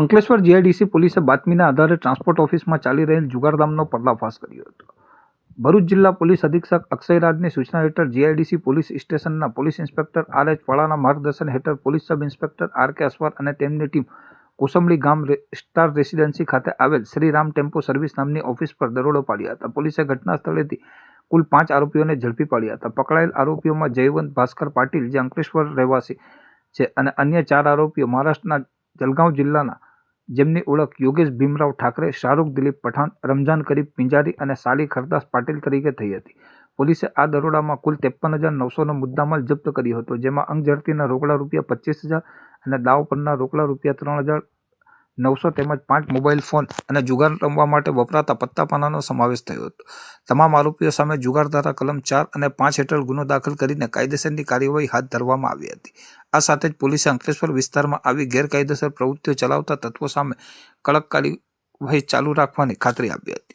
Ankleshwar GIDC પોલીસે બાતમીના આધારે ટ્રાન્સપોર્ટ ઓફિસમાં ચાલી રહેલ જુગારધામનો પર્દાફાશ કર્યો હતો. ભરૂચ જિલ્લા પોલીસ અધિક્ષક અક્ષયરાજની સૂચના હેઠળ જીઆઈડીસી પોલીસ સ્ટેશનના પોલીસ ઇન્સ્પેક્ટર આર એચ વાળાના માર્ગદર્શન હેઠળ police sub inspector R K Aswar અને તેમની ટીમ કોસંબડી ગામ સ્ટાર રેસિડેન્સી ખાતે આવેલ શ્રી રામ ટેમ્પો સર્વિસ નામની ઓફિસ પર દરોડો પાડ્યા હતા. પોલીસે ઘટના સ્થળેથી કુલ પાંચ આરોપીઓને ઝડપી પાડ્યા હતા. પકડાયેલ આરોપીઓમાં જયવંત ભાસ્કર પાટીલ, જે અંકલેશ્વર રહેવાસી છે, અને અન્ય ચાર આરોપીઓ મહારાષ્ટ્રના જલગાંવ જિલ્લાના જેમની ઓળખ યોગેશ ભીમરાવ ઠાકરે, શાહરૂખ દિલીપ પઠાણ, રમઝાન કરીબ પિંજારી અને સાલી ખરદાસ પાટીલ તરીકે થઈ હતી. પોલીસે આ દરોડામાં કુલ ત્રેપન હજાર નવસોનો મુદ્દામાલ જપ્ત કર્યો હતો, જેમાં અંગ ઝડતીના રોકડા રૂપિયા પચીસ હજાર અને દાવ પરના રોકડા રૂપિયા ત્રણ હજાર નવસો તેમજ પાંચ મોબાઈલ ફોન અને જુગાર રમવા માટે વપરાતા પત્તા પાનાનો સમાવેશ થયો હતો. તમામ આરોપીઓ સામે જુગાર ધારા કલમ ચાર અને પાંચ હેઠળ ગુનો દાખલ કરીને કાયદેસરની કાર્યવાહી હાથ ધરવામાં આવી હતી. આ સાથે જ પોલીસે અંકલેશ્વર વિસ્તારમાં આવી ગેરકાયદેસર પ્રવૃત્તિઓ ચલાવતા તત્વો સામે કડક કાર્યવાહી ચાલુ રાખવાની ખાતરી આપી હતી.